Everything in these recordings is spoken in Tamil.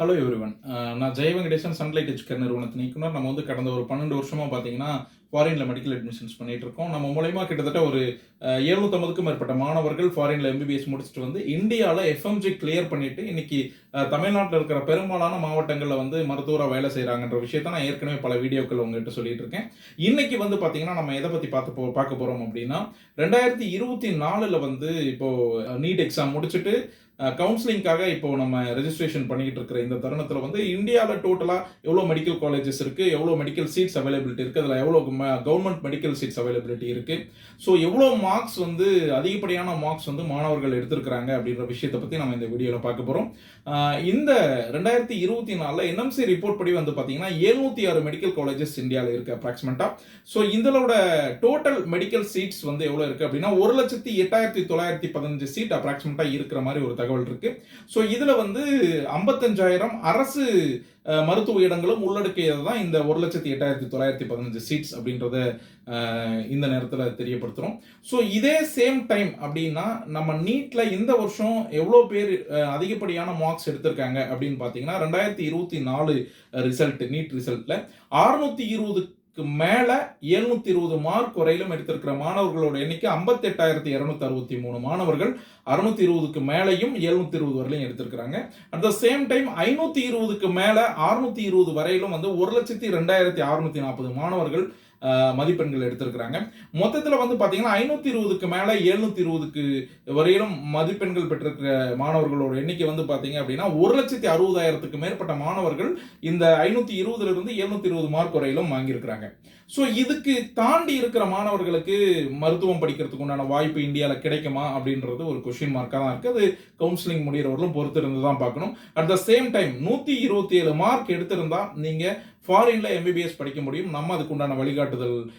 ஹலோ எவ்ரிவன் uh, நான் ஜெய வெங்கடேசன் சன்லைட் எஜுகேர் நிறுவனத்தின் இயக்குனர். நம்ம வந்து கடந்த ஒரு பன்னெண்டு வருஷமாக பார்த்தீங்கன்னா ஃபாரினில் மெடிக்கல் அட்மிஷன்ஸ் பண்ணிட்டு இருக்கோம் நம்ம மூலயமா கிட்டத்தட்ட ஒரு எழுநூத்தம்பதுக்கும் மேற்பட்ட மாணவர்கள் ஃபாரினில் எம்பிபிஎஸ் முடிச்சுட்டு வந்து இந்தியாவில் எஃப்எம்ஜி கிளியர் பண்ணிட்டு இன்னைக்கு தமிழ்நாட்டில் இருக்கிற பெரும்பாலான மாவட்டங்களில் வந்து மருத்துவராக வேலை செய்கிறாங்கன்ற விஷயத்த நான் ஏற்கனவே பல வீடியோக்கள் உங்ககிட்ட சொல்லிட்டு இருக்கேன் இன்னைக்கு வந்து பார்த்தீங்கன்னா நம்ம எதை பற்றி பார்த்து போ பார்க்க போகிறோம் அப்படின்னா ரெண்டாயிரத்தி இருபத்தி நாலில் வந்து இப்போ நீட் எக்ஸாம் முடிச்சுட்டு கவுன்சிலிங்காக இப்போ நம்ம ரெஜிஸ்ட்ரேஷன் பண்ணிக்கிட்டு இருக்கிற இந்த தருணத்தில் வந்து இந்தியாவில் டோட்டலாக எவ்வளோ மெடிக்கல் காலேஜஸ் இருக்குது எவ்வளோ மெடிக்கல் சீட்ஸ் அவைலபிலிட்டி இருக்குது அதில் எவ்வளோ கவர்மெண்ட் மெடிக்கல் சீட்ஸ் அவைலபிலிட்டி இருக்குது ஸோ எவ்வளோ மார்க்ஸ் வந்து அதிகப்படியான மார்க்ஸ் வந்து மாணவர்கள் எடுத்திருக்கிறாங்க அப்படின்ற விஷயத்தை பற்றி நம்ம இந்த வீடியோவில் பார்க்க போகிறோம் இந்த ரெண்டாயிரத்தி இருபத்தி நாலில் என்எம்சி ரிப்போர்ட் படி வந்து பார்த்தீங்கன்னா எழுநூற்றி ஆறு மெடிக்கல் காலேஜஸ் இந்தியாவில் இருக்குது அப்ராக்சிமெண்ட்டாக ஸோ இதோட டோட்டல் மெடிக்கல் சீட்ஸ் வந்து எவ்வளோ இருக்குது அப்படின்னா ஒரு லட்சத்தி எட்டாயிரத்தி தொள்ளாயிரத்தி பதினஞ்சு சீட் அப்ராக்சிமெண்ட்டாக இருக்கிற மாதிரி ஒரு தகவல் இருக்குது ஸோ இதில் வந்து ஐம்பத்தஞ்சாயிரம் அரசு மருத்துவ இடங்களும் உள்ளடக்கியது தான் இந்த ஒரு லட்சத்தி எட்டாயிரத்தி தொள்ளாயிரத்தி பதினஞ்சு சீட்ஸ் அப்படின்றத இந்த நேரத்தில் தெரியப்படுத்துகிறோம் ஸோ இதே சேம் டைம் அப்படின்னா நம்ம நீட்டில் இந்த வருஷம் எவ்வளோ பேர் அதிகப்படியான மார்க்ஸ் எடுத்திருக்காங்க அப்படின்னு பார்த்தீங்கன்னா ரெண்டாயிரத்தி இருபத்தி நாலு ரிசல்ட் நீட் ரிசல்ட்டில் அறுநூத்தி இருபதுக்கு மேலே எழுநூத்தி இருபது மார்க் வரையிலும் எடுத்திருக்கிற மாணவர்களோட எண்ணிக்கை ஐம்பத்தெட்டாயிரத்தி இரநூத்தி அறுபத்தி மூணு மாணவர்கள். அறுநூத்தி இருபதுக்கு மேலையும் எழுநூத்தி இருபது வரையிலும் எடுத்திருக்கிறாங்க. அட் த சேம் டைம் ஐநூத்தி இருபதுக்கு மேலே அறுநூத்தி இருபது வரையிலும் வந்து ஒரு லட்சத்தி ரெண்டாயிரத்தி அறுநூத்தி நாற்பது மாணவர்கள் மதிப்பெண்கள் எடுத்திருக்கிறாங்க. மொத்தத்தில் வந்து பார்த்தீங்கன்னா ஐநூற்றி இருபதுக்கு மேலே எழுநூற்றி இருபதுக்கு வரையிலும் மதிப்பெண்கள் பெற்றிருக்கிற மாணவர்களோட எண்ணிக்கை வந்து பார்த்தீங்க அப்படின்னா ஒரு லட்சத்தி அறுபதாயிரத்துக்கு மேற்பட்ட மாணவர்கள் இந்த ஐநூற்றி இருபதுலேருந்து எழுநூற்றி இருபது மார்க் வரையிலும் வாங்கியிருக்கிறாங்க. ஸோ இதுக்கு தாண்டி இருக்கிற மாணவர்களுக்கு மருத்துவம் படிக்கிறதுக்கு உண்டான வாய்ப்பு இந்தியாவில் கிடைக்குமா அப்படின்றது ஒரு கொஷின் மார்க்காக தான் இருக்குது அது கவுன்சிலிங் முடிகிறவர்களும் பொறுத்திருந்து தான் பார்க்கணும். அட் த சேம் டைம் நூற்றி இருபத்தி ஏழு மார்க் எடுத்திருந்தா நீங்கள் ஃபாரின்ல எம்பிபிஎஸ் படிக்க முடியும். நம்ம அதுக்கு உண்டான வழிகாட்டுதல்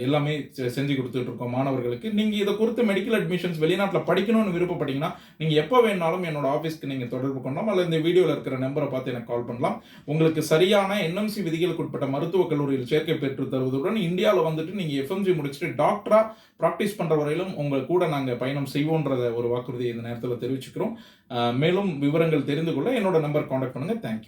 எல்லாமே செ- செஞ்சு கொடுத்துட்டு இருக்கோம் மாணவர்களுக்கு. நீங்க இதை குறித்து மெடிக்கல் அட்மிஷன்ஸ் வெளிநாட்டில் படிக்கணும்னு விருப்பப்பட்டீங்கன்னா நீங்க எப்போ வேணாலும் என்னோட ஆஃபீஸ்க்கு நீங்க தொடர்பு பண்ணலாம் அல்லது இந்த வீடியோவில் இருக்கிற நம்பரை பார்த்து எனக்கு கால் பண்ணலாம். உங்களுக்கு சரியான என்எம்சி விதிகளுக்கு உட்பட்ட மருத்துவக் கல்லூரியில் சேர்க்கை பெற்று தருவதுடன் இந்தியாவில் வந்துட்டு நீங்க எஃப்எம்ஜி முடிச்சுட்டு டாக்டரா ப்ராக்டிஸ் பண்ற வரையிலும் உங்க கூட நாங்கள் பயணம் செய்வோன்றத ஒரு வாக்குறுதியை இந்த நேரத்தில் தெரிவிச்சுக்கிறோம். மேலும் விவரங்கள் தெரிந்து கொள்ள என்னோட நம்பர் காண்டாக்ட் பண்ணுங்க. தேங்க்யூ